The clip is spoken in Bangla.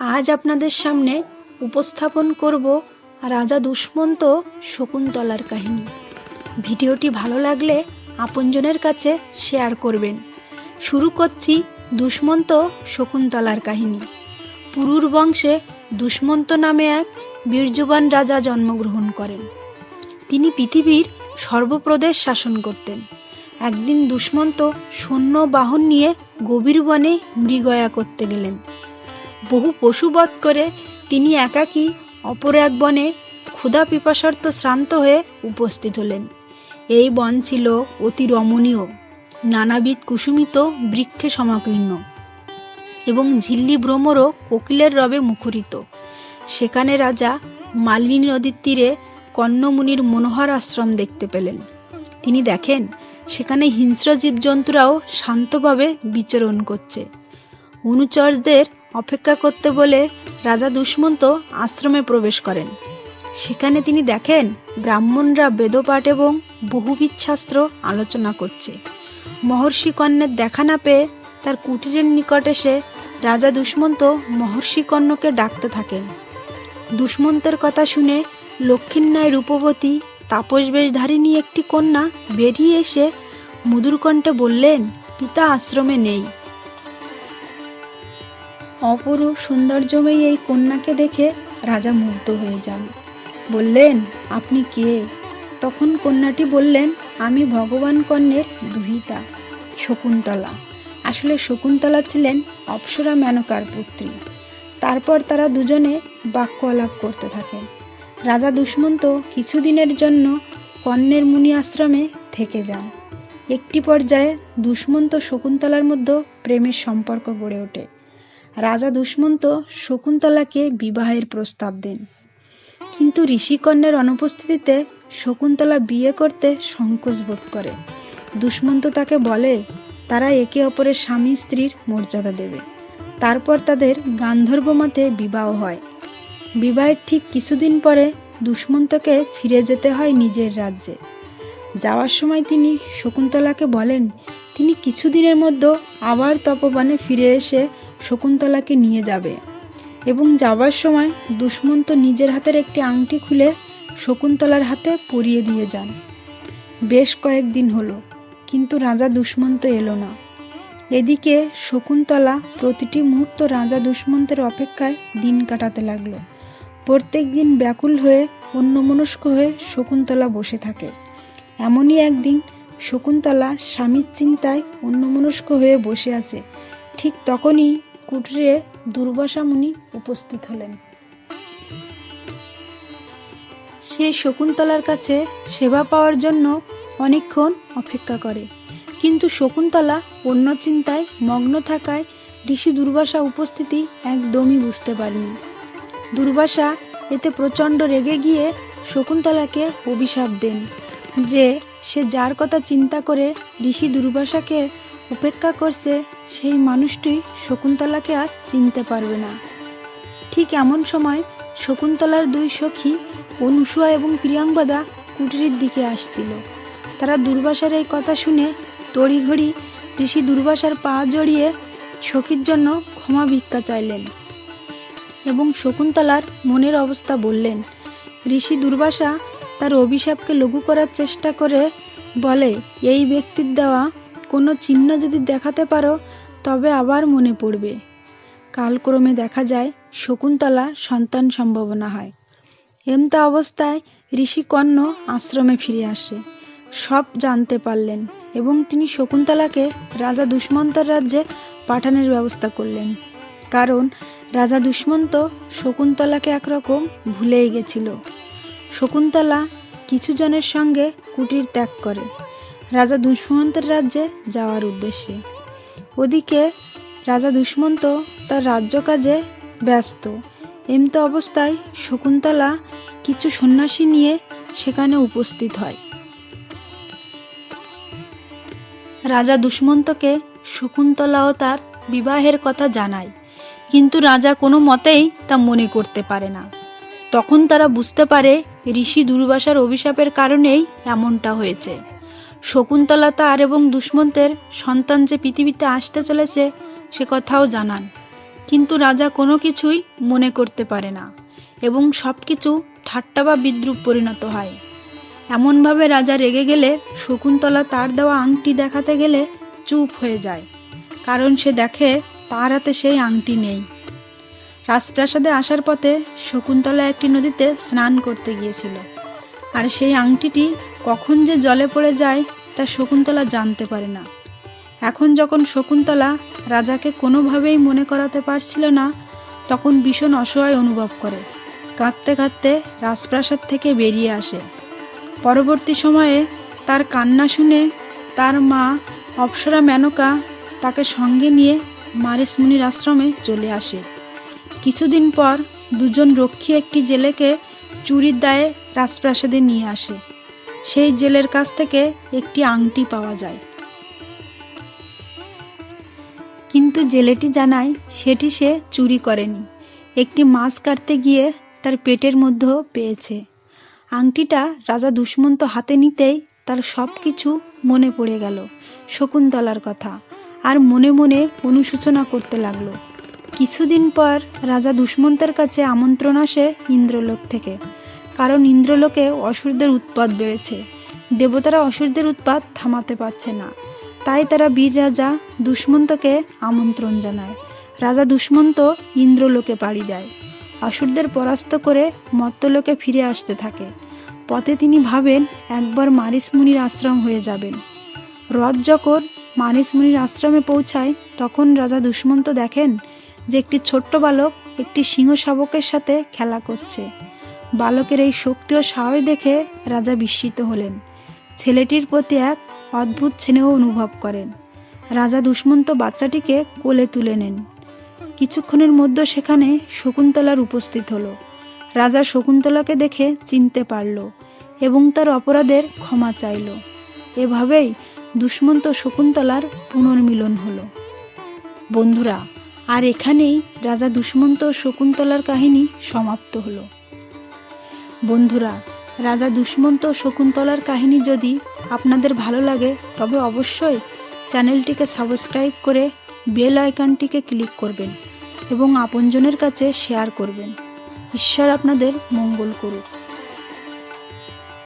আজ আপনাদের সামনে উপস্থাপন করব রাজা দুষ্মন্ত শকুন্তলার কাহিনী। ভিডিওটি ভালো লাগলে আপনজনের কাছে শেয়ার করবেন। শুরু করছি দুষ্মন্ত শকুন্তলার কাহিনী। পুরুর বংশে দুষ্মন্ত নামে এক বীর্যবান রাজা জন্মগ্রহণ করেন। তিনি পৃথিবীর সর্বপ্রদেশ শাসন করতেন। একদিন দুষ্মন্ত সৈন্য বাহন নিয়ে গভীর বনে মৃগয়া করতে গেলেন। বহু পশুবধ করে তিনি একাকী অপর এক বনে ক্ষুধা পিপাসার্থ শ্রান্ত হয়ে উপস্থিত হলেন। এই বন ছিল অতি রমণীয়, নানাবিধ কুসুমিত, বৃক্ষে সমাকীর্ণ এবং ঝিল্লি ভ্রমরও কোকিলের রবে মুখরিত। সেখানে রাজা মালিনী নদীর তীরে কর্ণমুনির মনোহর আশ্রম দেখতে পেলেন। তিনি দেখেন, সেখানে হিংস্র জীবজন্তুরাও শান্তভাবে বিচরণ করছে। অনুচরদের অপেক্ষা করতে বলে রাজা দুষ্মন্ত আশ্রমে প্রবেশ করেন। সেখানে তিনি দেখেন ব্রাহ্মণরা বেদপাঠ এবং বহুবিধ শাস্ত্র আলোচনা করছে। মহর্ষি কর্ণের দেখা না পেয়ে তার কুটিরের নিকট এসে রাজা দুষ্মন্ত মহর্ষি কর্ণকে ডাকতে থাকেন। দুষ্মন্তের কথা শুনে লক্ষ্মীর রূপবতী তাপস বেশধারিণী একটি কন্যা বেরিয়ে এসে মধুর কণ্ঠে বললেন, পিতা আশ্রমে নেই। অপরূপ সৌন্দর্যময়ী এই কন্যাকে দেখে রাজা মুগ্ধ হয়ে যান। বললেন, আপনি কে? তখন কন্যাটি বললেন, আমি ভগবান কর্ণের দুহিতা, শকুন্তলা। আসলে শকুন্তলা ছিলেন অপ্সরা মেনকার পুত্রী। তারপর তারা দুজনে বাক্য আলাপ করতে থাকেন। রাজা দুষ্মন্ত কিছুদিনের জন্য কর্ণের মুনি আশ্রমে থেকে যান। একটি পর্যায়ে দুষ্মন্ত শকুন্তলার মধ্যে প্রেমের সম্পর্ক গড়ে ওঠে। রাজা দুষ্মন্ত শকুন্তলাকে বিবাহের প্রস্তাব দেন। কিন্তু ঋষিকন্যের অনুপস্থিতিতে শকুন্তলা বিয়ে করতে সংকোচ বোধ করে। দুষ্মন্ত তাকে বলে, তারা একে অপরের স্বামী, স্ত্রীর মর্যাদা দেবে। তারপর তাদের গান্ধর্ব মতে বিবাহ হয়। বিবাহের ঠিক কিছুদিন পরে দুষ্মন্তকে ফিরে যেতে হয় নিজের রাজ্যে। যাওয়ার সময় তিনি শকুন্তলাকে বলেন, তিনি কিছুদিনের মধ্যে আবার তপবনে ফিরে এসে শকুন্তলাকে নিয়ে যাবে। এবং যাবার সময় দুষ্মন্ত নিজের হাতের একটি আংটি খুলে শকুন্তলার হাতে পরিয়ে দিয়ে যান। বেশ কয়েকদিন হলো, কিন্তু রাজা দুষ্মন্ত এলো না। এদিকে শকুন্তলা প্রতিটি মুহূর্ত রাজা দুষ্মন্তের অপেক্ষায় দিন কাটাতে লাগল। প্রত্যেক দিন ব্যাকুল হয়ে, অন্যমনস্ক হয়ে শকুন্তলা বসে থাকে। এমনই একদিন শকুন্তলা স্বামীর চিন্তায় অন্যমনস্ক হয়ে বসে আছে। ঠিক তখনই কুটিরে দুর্বাসা মুনি উপস্থিত হলেন। সে শকুন্তলার কাছে সেবা পাওয়ার জন্য অনেকক্ষণ অপেক্ষা করে। কিন্তু শকুন্তলা অন্য চিন্তায় মগ্ন থাকায় ঋষি দুর্বাসা উপস্থিতি একদমই বুঝতে পারেনি। দুর্বাসা এতে প্রচণ্ড রেগে গিয়ে শকুন্তলাকে অভিশাপ দেন যে সে যার কথা চিন্তা করে ঋষি দুর্বাসাকে উপেক্ষা করছে সেই মানুষটি শকুন্তলাকে আর চিনতে পারবে না। ঠিক এমন সময় শকুন্তলার দুই সখী অনুসুয়া এবং প্রিয়াঙ্গদা কুটিরের দিকে আসছিল। তারা দুর্বাসার এই কথা শুনে তড়িঘড়ি ঋষি দুর্বাসার পা জড়িয়ে সখীর জন্য ক্ষমা ভিক্ষা চাইলেন এবং শকুন্তলার মনের অবস্থা বললেন, ঋষি দুর্বাসা তার অভিশাপকে লঘু করার চেষ্টা করে বলে, এই ব্যক্তির দেওয়া কোনো চিহ্ন যদি দেখাতে পারো, তবে আবার মনে পড়বে। কালক্রমে দেখা যায়, শকুন্তলা সন্তান সম্ভাবনা হয়। এমতা অবস্থায় ঋষি কর্ণ আশ্রমে ফিরে আসে। সব জানতে পারলেন এবং তিনি শকুন্তলাকে রাজা দুষ্মন্তর রাজ্যে পাঠানোর ব্যবস্থা করলেন। কারণ রাজা দুষ্মন্ত শকুন্তলাকে একরকম ভুলেই গেছিল। শকুন্তলা কিছু জনের সঙ্গে কুটির ত্যাগ করে। রাজা দুষ্মন্তের রাজ্যে যাওয়ার উদ্দেশ্যে। ওদিকে রাজা দুষ্মন্ত তার রাজ্য কাজে ব্যস্ত। এমতো অবস্থায় শকুন্তলা কিছু সন্ন্যাসী নিয়ে সেখানে উপস্থিত হয়। রাজা দুষ্মন্তকে শকুন্তলাও তার বিবাহের কথা জানায়, কিন্তু রাজা কোনো মতেই তা মনে করতে পারে না। তখন তারা বুঝতে পারে ঋষি দুর্বাসার অভিশাপের কারণেই এমনটা হয়েছে। শকুন্তলা তার এবং দুষ্মন্তের সন্তান যে পৃথিবীতে আসতে চলেছে, সে কথাও জানান। কিন্তু রাজা কোনো কিছুই মনে করতে পারে না এবং সব কিছু ঠাট্টা বা বিদ্রুপ পরিণত হয়। এমনভাবে রাজা রেগে গেলে শকুন্তলা তার দেওয়া আংটি দেখাতে গেলে চুপ হয়ে যায়, কারণ সে দেখে তার হাতে সেই আংটি নেই। রাজপ্রাসাদে আসার পথে শকুন্তলা একটি নদীতে স্নান করতে গিয়েছিল, আর সেই আংটিটি কখন যে জলে পড়ে যায়, তা শকুন্তলা জানতে পারে না। এখন যখন শকুন্তলা রাজাকে কোনোভাবেই মনে করাতে পারছিল না, তখন ভীষণ অসহায় অনুভব করে। কাঁদতে কাঁদতে রাজপ্রাসাদ থেকে বেরিয়ে আসে। পরবর্তী সময়ে তার কান্না শুনে তার মা অপ্সরা মেনকা তাকে সঙ্গে নিয়ে মারিস মুনির আশ্রমে চলে আসে। কিছুদিন পর দুজন রক্ষী একটি জেলেকে চুরির দায়ে রাজপ্রাসাদে নিয়ে আসে। সেই জেলের কাছ থেকে একটি আংটি পাওয়া যায়। কিন্তু জেলেটি জানায়, সেটি সে চুরি করেনি। একটি মাছ কাটতে গিয়ে তার পেটের মধ্যেও পেয়েছে। আংটিটা রাজা দুষ্মন্ত হাতে নিতেই তার সব কিছু মনে পড়ে গেল। শকুন্তলার কথা। আর মনে মনে অনুশোচনা করতে লাগল। কিছুদিন পর রাজা দুষ্মন্তের কাছে আমন্ত্রণ আসে ইন্দ্রলোক থেকে। কারণ ইন্দ্রলোকে অসুরদের উৎপাত বেড়েছে। দেবতারা অসুরদের উৎপাত থামাতে পারছে না। তাই তারা বীর রাজা দুষ্মন্তকে আমন্ত্রণ জানায়। রাজা দুষ্মন্ত ইন্দ্রলোকে পাড়ি দেয়। অসুরদের পরাস্ত করে মত্তলোকে ফিরে আসতে থাকে। পথে তিনি ভাবেন, একবার মারিস মুনির আশ্রম হয়ে যাবেন। রথ যখন মারিস মুনির আশ্রমে পৌঁছায়, তখন রাজা দুষ্মন্ত দেখেন যে একটি ছোট্ট বালক একটি সিংহ শাবকের সাথে খেলা করছে। বালকের এই শক্তি ও সাহস দেখে রাজা বিস্মিত হলেন। ছেলেটির প্রতি এক অদ্ভুত স্নেহ অনুভব করেন। রাজা দুষ্মন্ত বাচ্চাটিকে কোলে তুলে নেন। কিছুক্ষণের মধ্যে সেখানে শকুন্তলার উপস্থিত হলো। রাজা শকুন্তলাকে দেখে চিনতে পারল এবং তার অপরাধের ক্ষমা চাইল। এভাবেই দুষ্মন্ত শকুন্তলার পুনর্মিলন হলো। বন্ধুরা, আর এখানেই রাজা দুষ্মন্ত শকুন্তলার কাহিনী সমাপ্ত হলো। বন্ধুরা, রাজা দুষ্মন্ত শকুন্তলার কাহিনী যদি আপনাদের ভালো লাগে, তবে অবশ্যই চ্যানেলটিকে সাবস্ক্রাইব করে বেল আইকনটিকে ক্লিক করবেন এবং আপনজনের কাছে শেয়ার করবেন। ঈশ্বর আপনাদের মঙ্গল করুক।